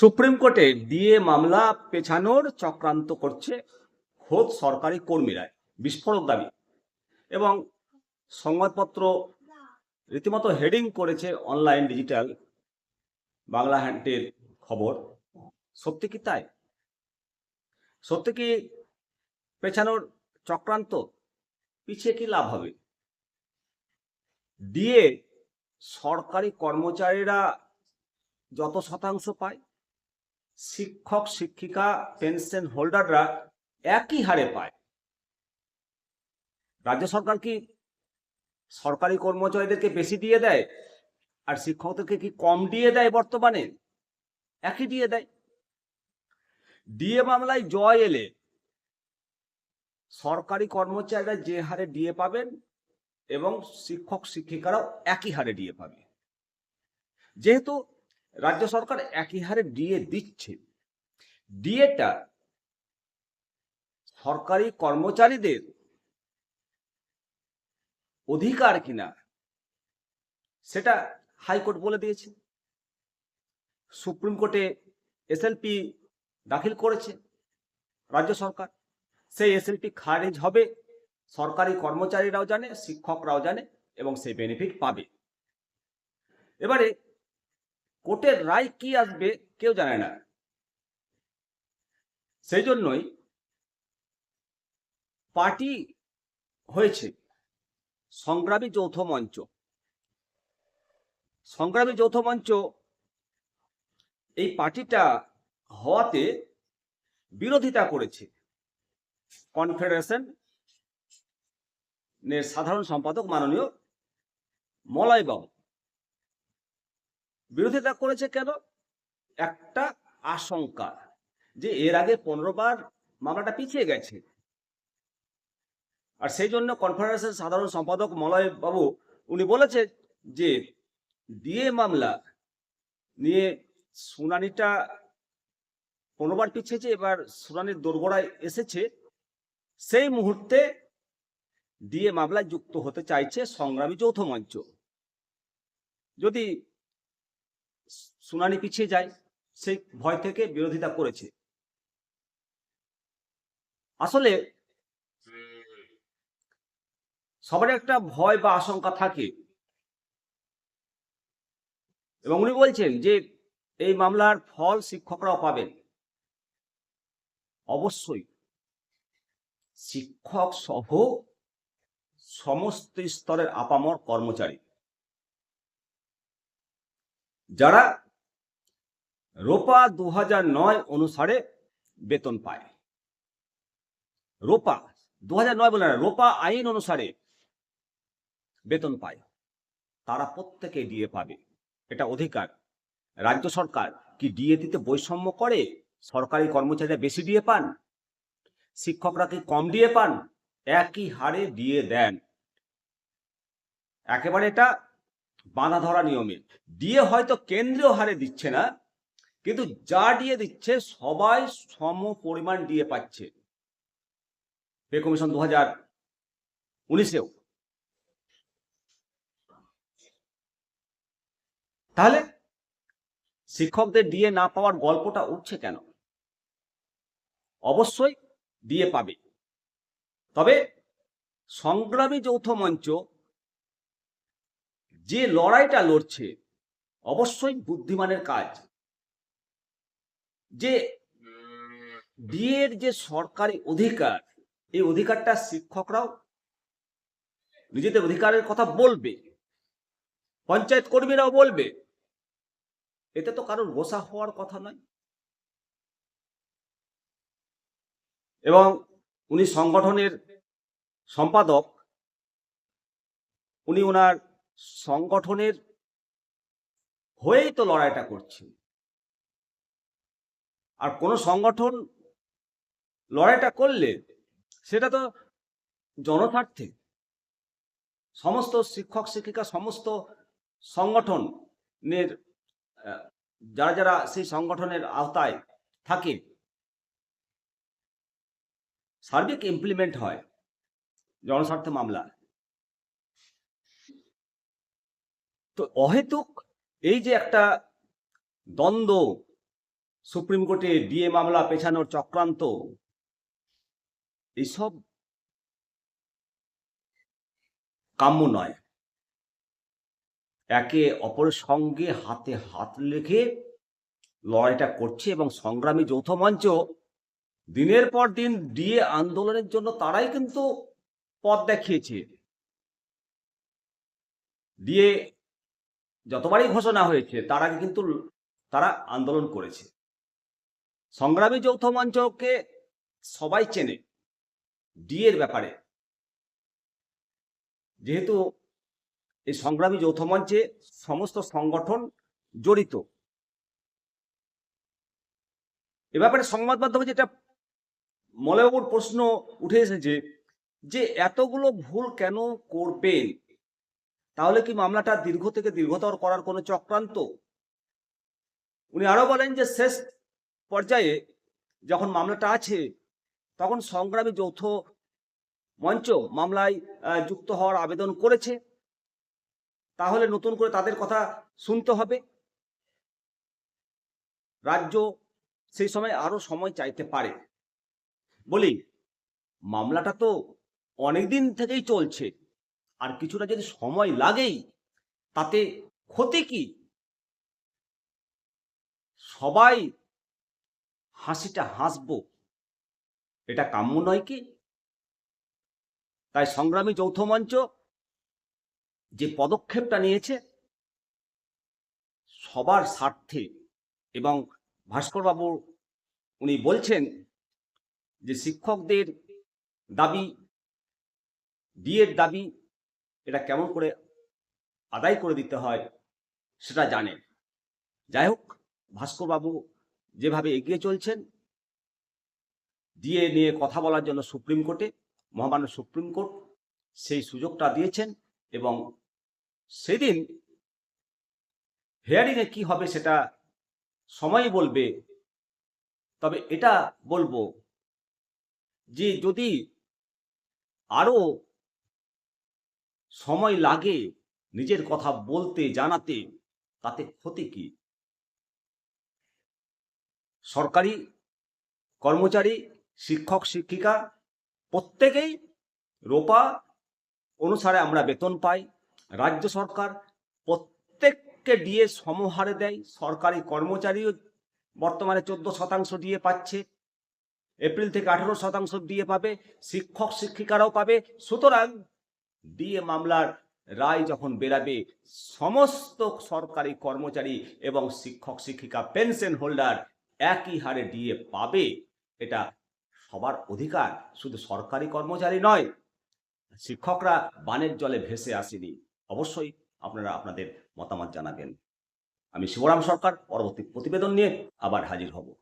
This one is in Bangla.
সুপ্রিম কোর্টে ডিএ মামলা পেছানোর চক্রান্ত করছে খোদ সরকারি কর্মীরা বিস্ফোরক দাবি। এবং সংবাদপত্র রীতিমতো হেডিং করেছে অনলাইন ডিজিটাল বাংলা হ্যান্ডের খবর। সত্যি কি তাই? সত্যি কি পেছানোর চক্রান্ত? পিছিয়ে কি লাভ হবে? ডিএ সরকারি কর্মচারীরা যত শতাংশ পায় শিক্ষক, শিক্ষিকা, পেনশন হোল্ডাররা একই হারে পায়। রাজ্য সরকার কি সরকারি কর্মচারীদেরকে বেশি দিয়ে দেয়? আর শিক্ষকদেরকে কি কম দিয়ে দেয় বর্তমানে? একই দিয়ে দেয়। ডিএ মামলায় জয় এলে সরকারি কর্মচারীরা যে হারে ডিএ পাবেন এবং শিক্ষক, শিক্ষিকারাও একই হারে ডিএ পাবে। যেহেতু রাজ্য সরকার একই হারে ডিএ দিচ্ছে। ডিএটা সরকারি কর্মচারীদের অধিকার কিনা, সেটা হাইকোর্ট বলে দিয়েছে। সুপ্রিম কোর্টে এসএলপি দাখিল করেছে রাজ্য সরকার। সেই এসএলপি খারিজ হবে, সরকারি কর্মচারীরাও জানে, শিক্ষকরাও জানে, এবং সেই বেনিফিট পাবে। এবারে কোর্টের রায় কি আসবে কেউ জানে না। সেই জন্যই পার্টি হয়েছে সংগ্রামী যৌথ মঞ্চ। সংগ্রামী যৌথ মঞ্চ এই পার্টিটা হওয়াতে বিরোধিতা করেছে। কনফেডারেশন সাধারণ সম্পাদক মাননীয় মলয় বাবু বিরোধিতা করেছে কেন? একটা আশঙ্কা যে এর আগে পনেরো বার মামলাটা পিছিয়ে গেছে। আর সেই জন্য কনফারেন্সের সাধারণ সম্পাদক মলয় বাবু, উনি বলেছে যে, ডিএ মামলা নিয়ে শুনানিটা পনেরোবার পিছিয়েছে, এবার শুনানির দোরগোড়ায় এসেছে। সেই মুহূর্তে ডিএ মামলায় যুক্ত হতে চাইছে সংগ্রামী যৌথ মঞ্চ। যদি শুনানি পিছিয়ে যায় সেই ভয় থেকে বিরোধিতা করেছে। আসলে সবার একটা ভয় বা আশঙ্কা থাকে। এবং উনি বলছেন যে, এই মামলার ফল শিক্ষকরাও পাবেন। অবশ্যই। শিক্ষক সহ সমস্ত স্তরের আপামর কর্মচারী। যারা রোপা দু নয় অনুসারে বেতন পায়। রোপা দু নয় বলে না, রোপা আইন অনুসারে বেতন পায়। তারা প্রত্যেকে ডিএ পাবে। এটা অধিকার। রাজ্য সরকার কি ডিএ দিতে বৈষম্য করে? সরকারি কর্মচারীরা বেশি ডিএ পান? শিক্ষকরা কি কম ডিএ পান? একই হারে ডিএ দেন। একেবারে এটা বাঁধা ধরা নিয়মে। ডিএ হয়তো কেন্দ্রীয় হারে দিচ্ছে না, কিন্তু যা ডিএ দিচ্ছে সবাই সম পরিমাণ ডিএ পাচ্ছে। পে কমিশন দু হাজার উনিশেও। তাহলে শিক্ষকদের ডিএ না পাওয়ার গল্পটা উঠছে কেন? অবশ্যই ডিএ পাবে। তবে সংগ্রামী যৌথ মঞ্চ যে লড়াইটা লড়ছে, অবশ্যই বুদ্ধিমানের কাজ। যে বিয়ের যে সরকারি অধিকার, এই অধিকারটা শিক্ষকরাও নিজেদের অধিকারের কথা বলবে। পঞ্চায়েত কর্মীরাও বলবে। এতে তো কারোর গোসা হওয়ার কথা নয়। এবং উনি সংগঠনের সম্পাদক, উনি ওনার সংগঠনের হয়েই তো লড়াইটা করছে। আর কোনো সংগঠন লড়াইটা করলে সেটা তো জনস্বার্থে। সমস্ত শিক্ষক, শিক্ষিকা, সমস্ত সংগঠনের যারা যারা সেই সংগঠনের আওতায় থাকে, সার্বিক ইমপ্লিমেন্ট হয় জনস্বার্থ মামলা। তো অহেতুক এই যে একটা দ্বন্দ্ব সুপ্রিম কোর্টে ডিএ মামলা পেছানোর চক্রান্ত, এইসব কাম্য নয়। একে অপরের সঙ্গে হাতে হাত রেখে লড়াইটা করছে এবং সংগ্রামী যৌথ মঞ্চ দিনের পর দিন ডিএ আন্দোলনের জন্য তারাই কিন্তু পথ দেখিয়েছে। ডিএ যতবারই ঘোষণা হয়েছে, তার আগে কিন্তু তারা আন্দোলন করেছে। সংগ্রামী যৌথ মঞ্চকে সবাই চেনে ডিএর ব্যাপারে। যেহেতু এই সংগ্রামী যৌথ মঞ্চে সমস্ত সংগঠন জড়িত। এ ব্যাপারে সংবাদ মাধ্যমে যেটা মলয়বাবুর প্রশ্ন উঠে এসেছে যে, এতগুলো ভুল কেন করবেন? তাহলে কি মামলাটা দীর্ঘ থেকে দীর্ঘতর করার কোনো চক্রান্ত? উনি আরও বলেন যে শেষ পর্যায়ে যখন মামলাটা আছে, তখন সংগ্রামী যৌথ মঞ্চ মামলায় যুক্ত হওয়ার আবেদন করেছে। তাহলে নতুন করে তাদের কথা শুনতে হবে। রাজ্য সেই সময় আরও সময় চাইতে পারে। বলি, মামলাটা তো অনেকদিন থেকেই চলছে। আর কিছুটা যদি সময় লাগেই, তাতে ক্ষতি কি? সবাই হাসিটা হাসবো। এটা কাম্য নয় কি? তাই সংগ্রামী যৌথ মঞ্চ যে পদক্ষেপটা নিয়েছে, সবার স্বার্থে এবং ভাস্করবাবু উনি বলছেন যে শিক্ষকদের দাবি ডিএর দাবি এটা কেমন করে আদায় করে দিতে হয় সেটা জানেন যাই হোক, ভাস্করবাবু যেভাবে এগিয়ে চলছেন দিয়ে নিয়ে কথা বলার জন্য সুপ্রিম কোর্টে, মহামান্য সুপ্রিম কোর্ট সেই সুযোগটা দিয়েছেন এবং সেদিন হেয়ারিংয়ে কি হবে সেটা সময় বলবে। তবে এটা বলব যে যদি আরও সময় লাগে নিজের কথা বলতে, জানাতে, তাতে ক্ষতি কি? সরকারি কর্মচারী, শিক্ষক, শিক্ষিকা প্রত্যেকেই রোপা অনুসারে আমরা বেতন পাই। রাজ্য সরকার প্রত্যেককে ডিএ সমহারে দেয়। সরকারি কর্মচারীও বর্তমানে চোদ্দ শতাংশ ডিএ পাচ্ছে। এপ্রিল থেকে আঠেরো শতাংশ ডিএ পাবে। শিক্ষক, শিক্ষিকারাও পাবে। সুতরাং ডিএ মামলার রায় যখন বেরাবে, সমস্ত সরকারি কর্মচারী এবং শিক্ষক, শিক্ষিকা, পেনশন হোল্ডার একই হারে ডিএ পাবে, এটা সবার অধিকার। শুধু সরকারি কর্মচারী নয়, শিক্ষকরা বানের জলে ভেসে আসেনি। অবশ্যই আপনারা আপনাদের মতামত জানাবেন। আমি শিবরাম সরকার, পরবর্তী প্রতিবেদন নিয়ে আবার হাজির হব।